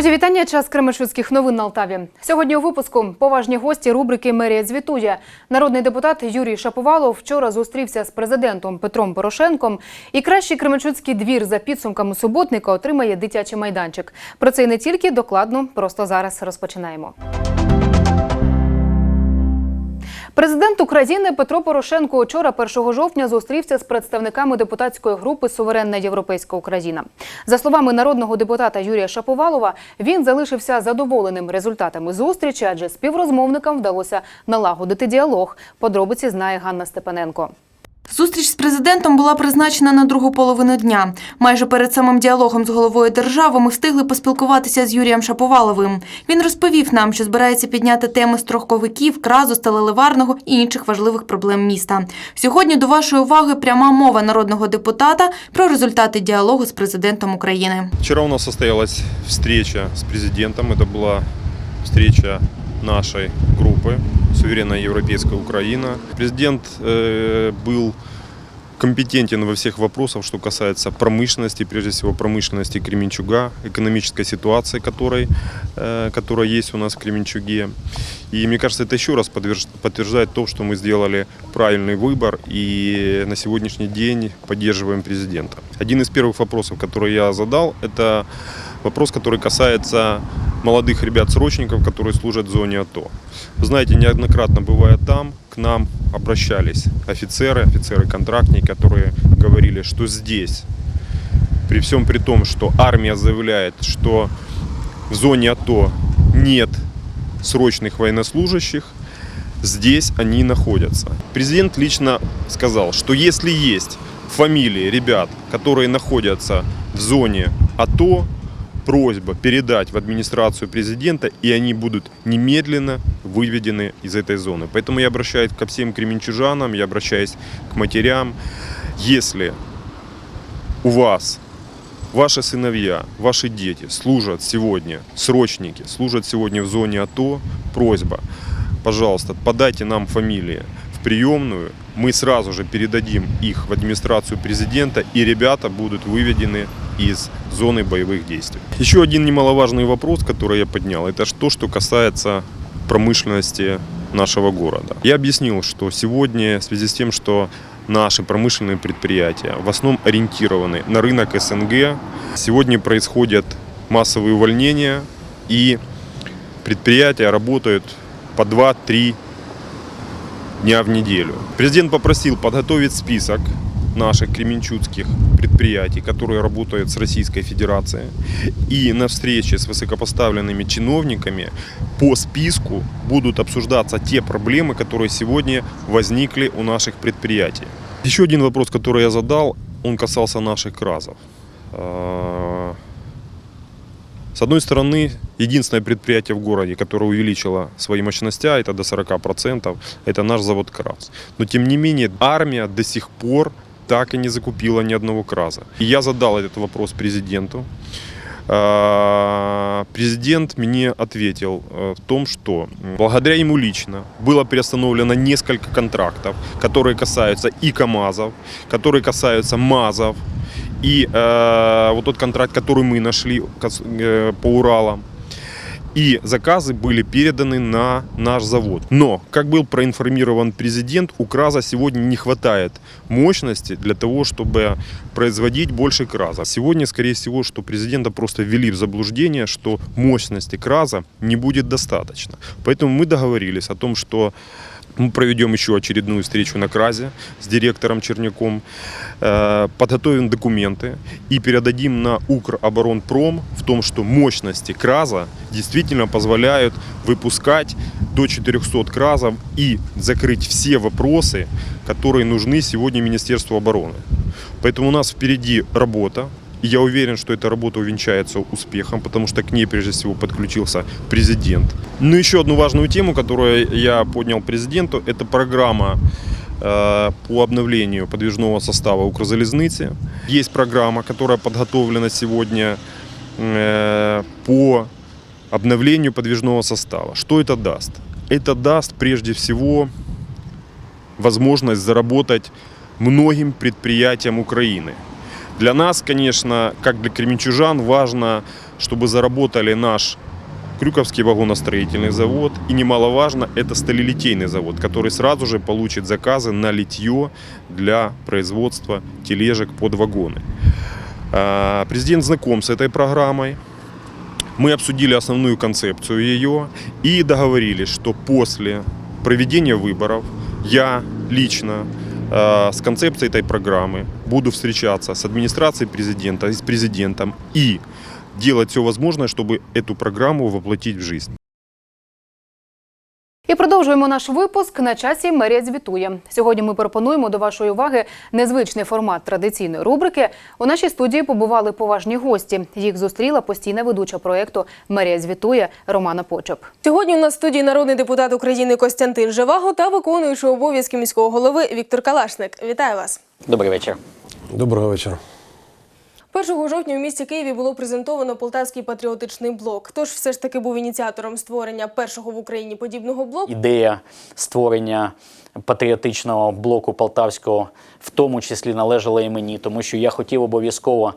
Мої вітання. Час Кременчуцьких новин на Алтаві. Сьогодні у випуску поважні гості рубрики Мерія звітує. Народний депутат Юрій Шаповалов вчора зустрівся з президентом Петром Порошенком. І кращий Кременчуцький двір за підсумками суботника отримає дитячий майданчик. Про це і не тільки докладно. Просто зараз розпочинаємо. Президент України Петро Порошенко вчора 1 жовтня зустрівся з представниками депутатської групи Суверенна Європейська Україна. За словами народного депутата Юрія Шаповалова, він залишився задоволеним результатами зустрічі, адже співрозмовникам вдалося налагодити діалог. Подробиці знає Ганна Степаненко. Зустріч з президентом була призначена на другу половину дня. Майже перед самим діалогом з головою держави ми встигли поспілкуватися з Юрієм Шаповаловим. Він розповів нам, що збирається підняти теми строховиків, кразу, сталеливарного і інших важливих проблем міста. Сьогодні до вашої уваги пряма мова народного депутата про результати діалогу з президентом України. Вчера у нас состоялась встреча с президентом. Это была встреча нашей группы «Суверенная Европейская Украина». Президент э, был компетентен во всех вопросах, что касается промышленности, прежде всего промышленности Кременчуга, экономической ситуации, которой, э, которая есть у нас в Кременчуге. И мне кажется, это еще раз подтвержд- подтверждает то, что мы сделали правильный выбор и на сегодняшний день поддерживаем президента. Один из первых вопросов, который я задал, это вопрос, который касается молодых ребят-срочников, которые служат в зоне АТО. Знаете, неоднократно бывая там, к нам обращались офицеры, офицеры-контрактники, которые говорили, что здесь, при всем при том, что армия заявляет, что в зоне АТО нет срочных военнослужащих, здесь они находятся. Президент лично сказал, что если есть фамилии ребят, которые находятся в зоне АТО, просьба передать в администрацию президента, и они будут немедленно выведены из этой зоны. Поэтому я обращаюсь ко всем кременчужанам, я обращаюсь к матерям. Если у вас ваши сыновья, ваши дети служат сегодня, срочники, служат сегодня в зоне АТО, просьба, пожалуйста, подайте нам фамилии в приемную, мы сразу же передадим их в администрацию президента, и ребята будут выведены из зоны боевых действий. Еще один немаловажный вопрос, который я поднял, это то, что касается промышленности нашего города. Я объяснил, что сегодня в связи с тем, что наши промышленные предприятия в основном ориентированы на рынок СНГ, сегодня происходят массовые увольнения и предприятия работают по 2-3 дня в неделю. Президент попросил подготовить список наших кременчуцких предприятий, которые работают с Российской Федерацией. И на встрече с высокопоставленными чиновниками по списку будут обсуждаться те проблемы, которые сегодня возникли у наших предприятий. Еще один вопрос, который я задал, он касался наших кразов. А, С одной стороны, единственное предприятие в городе, которое увеличило свои мощности, это до 40%, это наш завод КРАЗ. Но тем не менее, армия до сих пор так и не закупила ни одного КРАЗа. И я задал этот вопрос президенту. А, Президент мне ответил э, в том, что благодаря ему лично было приостановлено несколько контрактов, которые касаются и КАМАЗов, которые касаются МАЗов, и э, вот тот контракт, который мы нашли э, по Уралам. И заказы были переданы на наш завод. Но, как был проинформирован президент, у КРАЗа сегодня не хватает мощности для того, чтобы производить больше КРАЗа. Сегодня, скорее всего, что президента просто ввели в заблуждение, что мощности КРАЗа не будет достаточно. Поэтому мы договорились о том, что мы проведем еще очередную встречу на КРАЗе с директором Черняком, э, подготовим документы и передадим на Укроборонпром в том, что мощности КРАЗа действительно позволяют выпускать до 400 КРАЗов и закрыть все вопросы, которые нужны сегодня Министерству обороны. Поэтому у нас впереди работа. Я уверен, что эта работа увенчается успехом, потому что к ней прежде всего подключился президент. Ну, еще одну важную тему, которую я поднял президенту, это программа э, по обновлению подвижного состава Укрзалезницы. Есть программа, которая подготовлена сегодня э, по обновлению подвижного состава. Что это даст? Это даст прежде всего возможность заработать многим предприятиям Украины. Для нас, конечно, как для кременчужан, важно, чтобы заработали наш Крюковский вагоностроительный завод и немаловажно, это сталелитейный завод, который сразу же получит заказы на литье для производства тележек под вагоны. А, Президент знаком с этой программой. Мы обсудили основную концепцию ее и договорились, что после проведения выборов я лично с концепцией этой программы буду встречаться с администрацией президента и с президентом и делать все возможное, чтобы эту программу воплотить в жизнь. І продовжуємо наш випуск на часі мерія звітує. Сьогодні ми пропонуємо до вашої уваги незвичний формат традиційної рубрики. У нашій студії побували поважні гості. Їх зустріла постійна ведуча проєкту Мерія звітує Романа Почоп. Сьогодні у нас в студії народний депутат України Костянтин Живаго та виконуючий обов'язки міського голови Віктор Калашник. Вітаю вас! Добрий вечір. Доброго вечора. 1 жовтня в місті Києві було презентовано Полтавський патріотичний блок. Хто ж все ж таки був ініціатором створення першого в Україні подібного блоку? Ідея створення патріотичного блоку полтавського в тому числі належала і мені, тому що я хотів обов'язково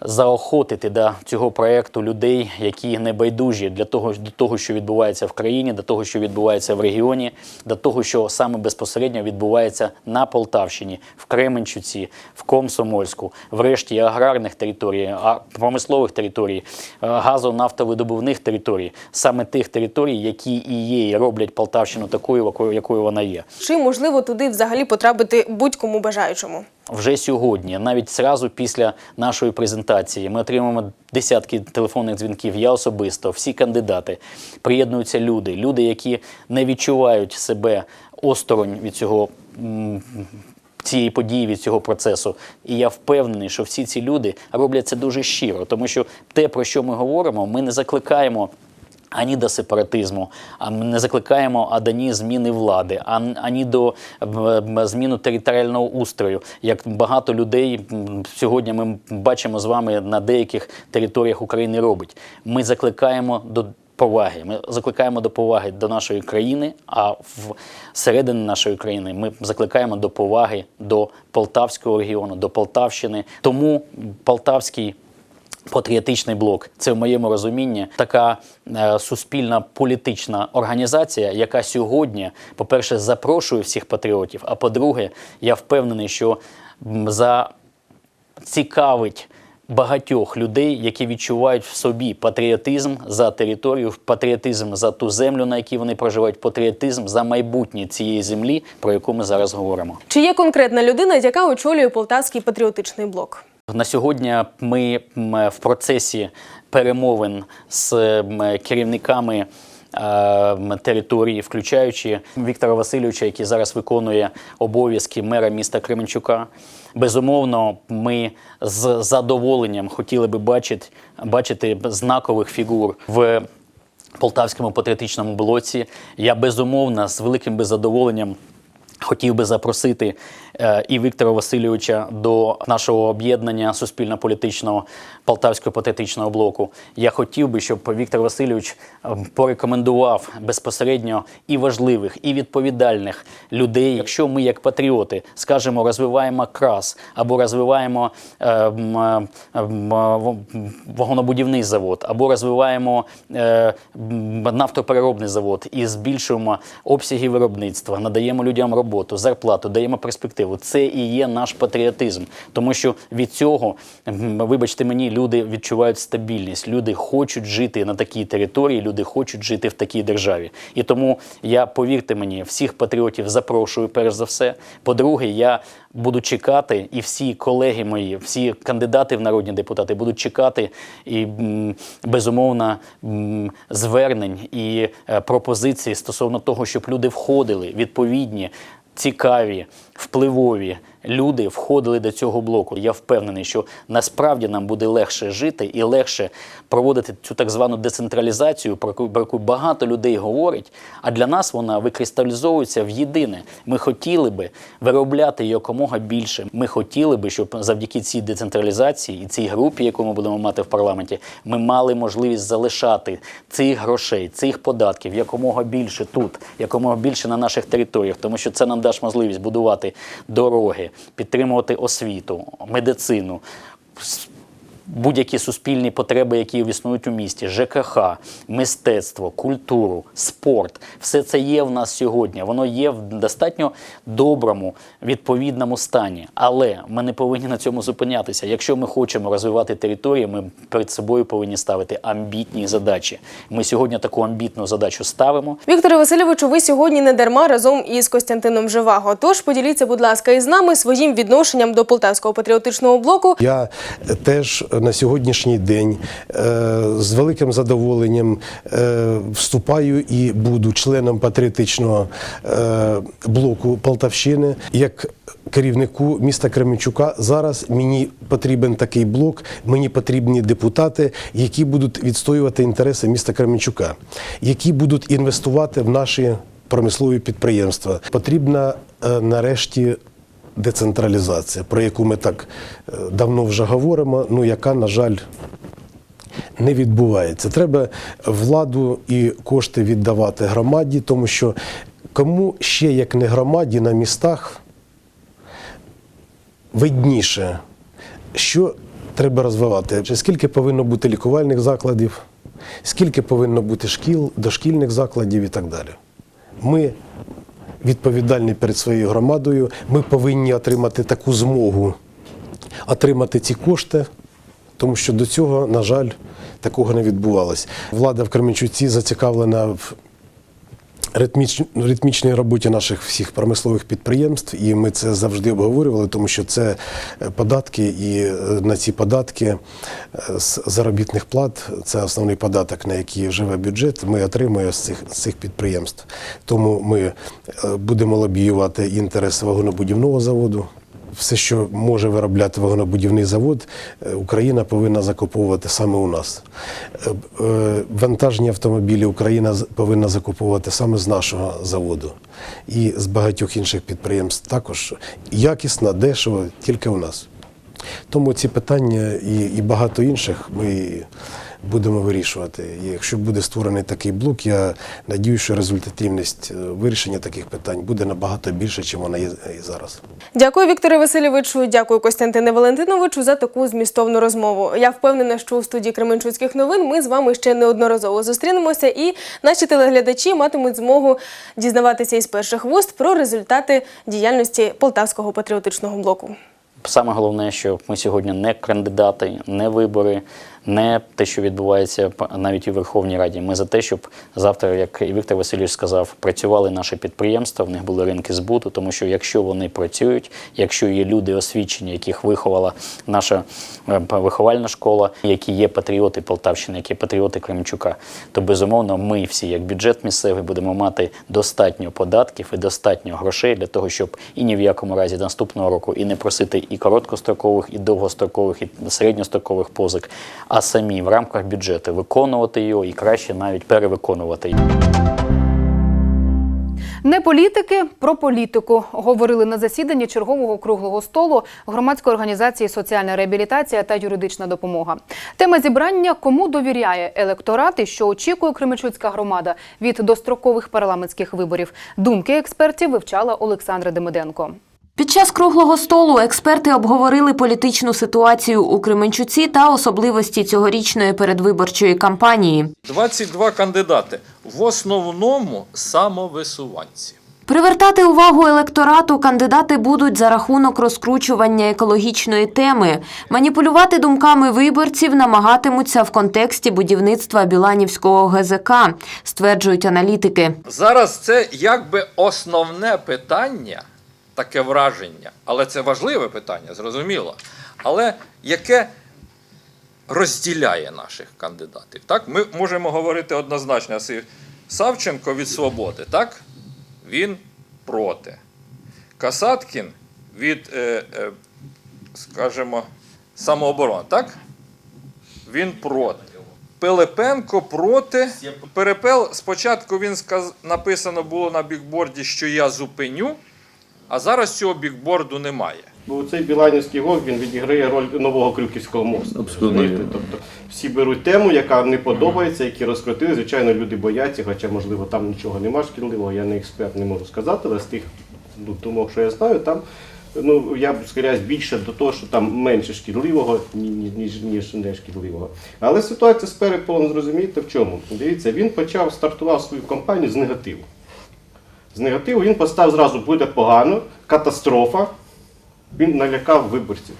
заохотити до цього проекту людей, які не байдужі для того, до того, що відбувається в країні, до того, що відбувається в регіоні, до того, що саме безпосередньо відбувається на Полтавщині, в Кременчуці, в Комсомольську, врешті аграрних територій, а промислових територій, е, газонафтовидобувних територій, саме тих територій, які і є, і роблять Полтавщину такою, якою- якою вона є. Чи можливо туди взагалі потрапити будь-кому бажаючому? Вже сьогодні, навіть зразу після нашої презентації, ми отримаємо десятки телефонних дзвінків. Я особисто, всі кандидати приєднуються люди, люди, які не відчувають себе осторонь від цього. Цієї події від цього процесу, і я впевнений, що всі ці люди роблять це дуже щиро, тому що те, про що ми говоримо, ми не закликаємо ані до сепаратизму, а ми не закликаємо адані зміни влади, ан- ані до м, зміни територіального устрою. Як багато людей сьогодні ми бачимо з вами на деяких територіях України робить. Ми закликаємо до. Поваги, ми закликаємо до поваги до нашої країни, а всередині нашої країни ми закликаємо до поваги до Полтавського регіону, до Полтавщини. Тому Полтавський Патріотичний блок це в моєму розумінні така е, суспільна політична організація, яка сьогодні, по-перше, запрошує всіх патріотів. А по-друге, я впевнений, що м, за цікавить багатьох людей, які відчувають в собі патріотизм за територію, патріотизм за ту землю, на якій вони проживають, патріотизм за майбутнє цієї землі, про яку ми зараз говоримо. Чи є конкретна людина, яка очолює Полтавський патріотичний блок? На сьогодні ми в процесі перемовин з керівниками е, території, включаючи Віктора Васильовича, який зараз виконує обов'язки мера міста Кременчука. Безумовно, ми з задоволенням хотіли би бачити, бачити знакових фігур в Полтавському патріотичному блоці. Я безумовно з великим би задоволенням хотів би запросити е, і Віктора Васильовича до нашого об'єднання суспільно-політичного Полтавського патріотичного блоку. Я хотів би, щоб Віктор Васильович е, порекомендував безпосередньо і важливих, і відповідальних людей. Якщо ми, як патріоти, скажемо, розвиваємо крас або розвиваємо е, е, м, вагонобудівний завод, або розвиваємо е, нафтопереробний завод і збільшуємо обсяги виробництва, надаємо людям роботу, зарплату, даємо перспективу. Це і є наш патріотизм, тому що від цього, вибачте мені, люди відчувають стабільність. Люди хочуть жити на такій території, люди хочуть жити в такій державі. І тому я повірте мені, всіх патріотів запрошую перш за все. По-друге, я буду чекати, і всі колеги мої, всі кандидати в народні депутати будуть чекати і безумовно звернень і пропозиції пропозицій стосовно того, щоб люди входили відповідні. Цікаві, впливові люди входили до цього блоку. Я впевнений, що насправді нам буде легше жити і легше проводити цю так звану децентралізацію, про яку, про яку багато людей говорить. А для нас вона викристалізовується в єдине. Ми хотіли би виробляти якомога більше. Ми хотіли би, щоб завдяки цій децентралізації і цій групі, яку ми будемо мати в парламенті, ми мали можливість залишати цих грошей, цих податків якомога більше тут, якомога більше на наших територіях, тому що це нам дасть можливість будувати дороги, підтримувати освіту, медицину. Будь-які суспільні потреби, які існують у місті, ЖКХ, мистецтво, культуру, спорт. Все це є в нас сьогодні. Воно є в достатньо доброму, відповідному стані. Але ми не повинні на цьому зупинятися. Якщо ми хочемо розвивати території, ми перед собою повинні ставити амбітні задачі. Ми сьогодні таку амбітну задачу ставимо. Вікторе Васильовичу, ви сьогодні не дарма разом із Костянтином Живаго. Тож поділіться, будь ласка, із нами своїм відношенням до полтавського патріотичного блоку. Я теж на сьогоднішній день е, з великим задоволенням е, вступаю і буду членом патріотичного е, блоку Полтавщини. Як керівнику міста Кременчука зараз мені потрібен такий блок, мені потрібні депутати, які будуть відстоювати інтереси міста Кременчука, які будуть інвестувати в наші промислові підприємства. Потрібна нарешті децентралізація, про яку ми так е, давно вже говоримо, ну яка, на жаль, не відбувається. Треба владу і кошти віддавати громаді, тому що кому ще як не громаді на містах видніше, що треба розвивати, скільки повинно бути лікувальних закладів, скільки повинно бути шкіл, дошкільних закладів і так далі. Ми відповідальні перед своєю громадою, ми повинні отримати таку змогу, отримати ці кошти, тому що до цього, на жаль, такого не відбувалось. Влада в Кременчуці зацікавлена в ритміч- ритмічній роботі наших всіх промислових підприємств, і ми це завжди обговорювали, тому що це е, податки, і е, на ці податки е, з заробітних плат це основний податок, на який живе бюджет. Ми отримуємо з цих, з цих підприємств. Тому ми будемо лобіювати інтерес вагонобудівного заводу. Все, що може виробляти вагонобудівний завод, е, Україна повинна закуповувати саме у нас. Е, е, Вантажні автомобілі Україна повинна закуповувати саме з нашого заводу і з багатьох інших підприємств також якісно, дешево, тільки у нас. Тому ці питання і, і багато інших ми будемо вирішувати. І якщо буде створений такий блок, я надію, що результативність е, вирішення таких питань буде набагато більше, ніж вона є і зараз. Дякую, Вікторе Васильовичу. Дякую, Костянтине Валентиновичу, за таку змістовну розмову. Я впевнена, що у студії Кременчуцьких новин ми з вами ще неодноразово зустрінемося, і наші телеглядачі матимуть змогу дізнаватися із перших вуст про результати діяльності Полтавського патріотичного блоку. Саме головне, що ми сьогодні не кандидати, не вибори, не те, що відбувається навіть у Верховній Раді. Ми за те, щоб завтра, як і Віктор Васильович сказав, працювали наші підприємства, в них були ринки збуту, тому що якщо вони працюють, якщо є люди освічені, яких виховала наша е, виховальна школа, які є патріоти Полтавщини, які є патріоти Кремчука, то безумовно ми всі, як бюджет місцевий, будемо мати достатньо податків і достатньо грошей для того, щоб і ні в якому разі наступного року і не просити і короткострокових, і довгострокових, і середньострокових позик, а самі в рамках бюджету виконувати його і краще навіть перевиконувати його. Не політики про політику говорили на засіданні чергового круглого столу громадської організації Соціальна реабілітація та юридична допомога. Тема зібрання кому довіряє електорат і що очікує Кременчуцька громада від дострокових парламентських виборів. Думки експертів вивчала Олександра Демиденко. Під час круглого столу експерти обговорили політичну ситуацію у Кременчуці та особливості цьогорічної передвиборчої кампанії. 22 кандидати. В основному самовисуванці. Привертати увагу електорату кандидати будуть за рахунок розкручування екологічної теми. Маніпулювати думками виборців намагатимуться в контексті будівництва Біланівського ГЗК, стверджують аналітики. Зараз це якби основне питання, таке враження, але це важливе питання, зрозуміло. Але яке розділяє наших кандидатів. Так? Ми можемо говорити однозначно. Савченко від свободи, так? Він проти. Касаткін від, е, е, скажімо, самооборони, так? Він проти. Пилипенко проти. Перепел спочатку він сказ... написано було на бікборді, що я зупиню, а зараз цього бікборду немає. Бо цей Біланівський гонг він відіграє роль нового Крюківського мосту. Абсолютно? Тобто всі беруть тему, яка не подобається, які розкрутили. Звичайно, люди бояться, хоча, можливо, там нічого нема шкідливого, я не експерт, не можу сказати, але з тих ну, думок, що я знаю, там ну я б скоріше більше до того, що там менше шкідливого, ні- ні- ніж, ніж не шкідливого. Але ситуація з перепелом зрозумієте в чому? Дивіться, він почав стартував свою кампанію з негативу. З негативу він постав зразу буде погано, катастрофа. Він налякав виборців.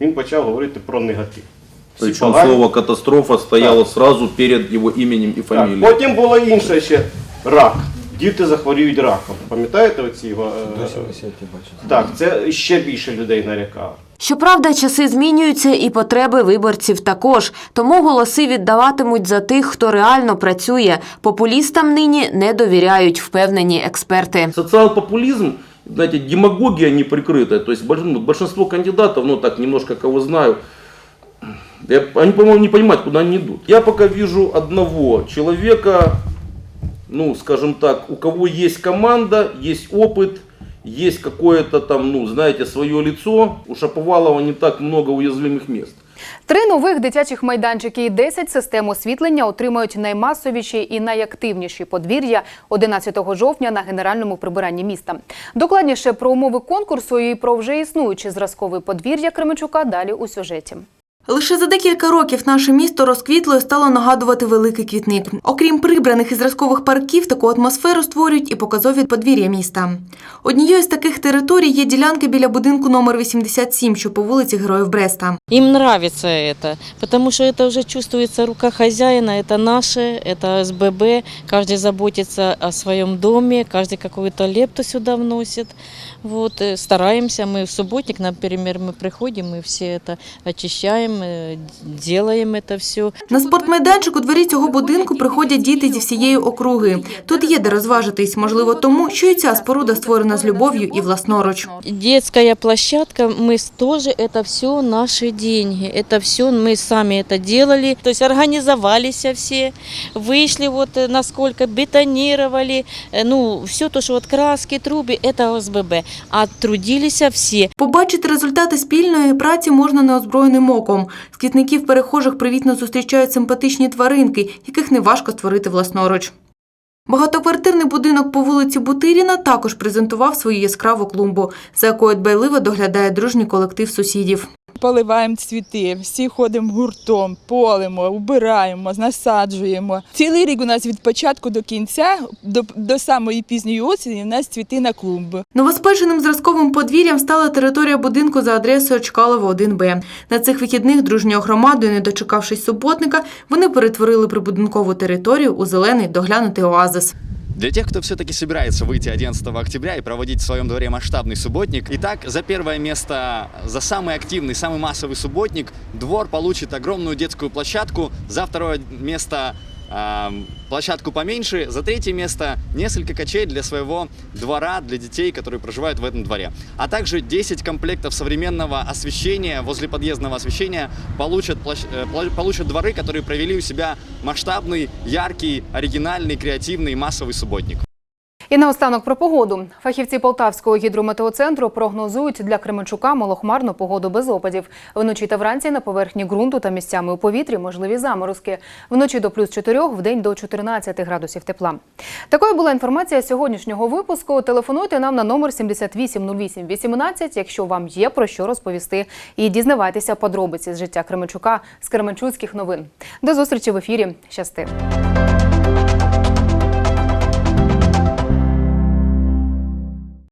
Він почав говорити про негатив. Всі погані. слово катастрофа стояло сразу перед його іменем і Так, фамилией. потім було інше ще рак. Діти захворіють раком. Пам'ятаєте оці його? е, Так, це ще більше людей налякало. Щоправда, часи змінюються і потреби виборців також. Тому голоси віддаватимуть за тих, хто реально працює. Популістам нині не довіряють, впевнені експерти. Социал-популизм, знаете, демагогия неприкрытая. То есть больш- большинство кандидатов, ну так, немножко кого знаю, я- они, по-моему, не понимают, куда они идут. Я пока вижу одного человека, ну, скажем так, у кого есть команда, есть опыт, есть какое-то там, ну, знаете, свое лицо. У Шаповалова не так много уязвимых мест. Три нових дитячих майданчики і 10 систем освітлення отримають наймасовіші і найактивніші подвір'я 11 жовтня на генеральному прибиранні міста. Докладніше про умови конкурсу і про вже існуючі зразкові подвір'я Кременчука далі у сюжеті. Лише за декілька років наше місто розквітло і стало нагадувати великий квітник. Окрім прибраних і зразкових парків, таку атмосферу створюють і показові подвір'я міста. Однією з таких територій є ділянки біля будинку номер 87, що по вулиці Героїв Бреста. Им нравится это, потому что это уже чувствуется рука хозяина, это наше, это СББ, каждый заботится о своем доме, каждый какую-то лепту сюда вносит. Вот, э, стараемся, мы в субботник, например, мы приходим, мы все это очищаем, э, делаем это все. На спортмайданчик у дворі цього будинку приходять діти зі всієї округи. Тут є де розважитись, можливо, тому, що і ця споруда створена з любов'ю і власноруч. Детская площадка, мы с- тоже, это все наши деньги, это все мы сами это делали, то есть организовались все, вышли вот э, насколько, бетонировали, э, ну, все то, что вот краски, трубы, это ОСББ, а трудились все. Побачити результати спільної праці можна неозброєним оком. З квітників перехожих привітно зустрічають симпатичні тваринки, яких неважко створити власноруч. Багатоквартирний будинок по вулиці Бутиріна також презентував свою яскраву клумбу, за якою дбайливо доглядає дружній колектив сусідів. Поливаємо цвіти, всі ходимо гуртом, полимо, убираємо, насаджуємо. Цілий рік у нас від початку до кінця, до, до самої пізньої осені, у нас цвіти на клумби. Новоспеченим зразковим подвір'ям стала територія будинку за адресою Чкалова 1Б. На цих вихідних дружньою громадою, не дочекавшись суботника, вони перетворили прибудинкову територію у зелений доглянутий оазис. Для тех, кто все-таки собирается выйти 11 октября и проводить в своем дворе масштабный субботник, итак, за первое место, за самый активный, самый массовый субботник, двор получит огромную детскую площадку, за второе место ам, площадку поменьше, за третье место несколько качелей для своего двора, для детей, которые проживают в этом дворе. А также 10 комплектов современного освещения, возле подъездного освещения получат, площ- э, пла- получат дворы, которые провели у себя масштабный, яркий, оригинальный, креативный, массовый субботник. І наостанок про погоду. Фахівці Полтавського гідрометеоцентру прогнозують для Кременчука малохмарну погоду без опадів. Вночі та вранці на поверхні ґрунту та місцями у повітрі можливі заморозки. Вночі до плюс 4, вдень до 14 градусів тепла. Такою була інформація сьогоднішнього випуску. Телефонуйте нам на номер 780818, якщо вам є про що розповісти. І дізнавайтеся подробиці з життя Кременчука з Кременчуцьких новин. До зустрічі в ефірі. Щасти!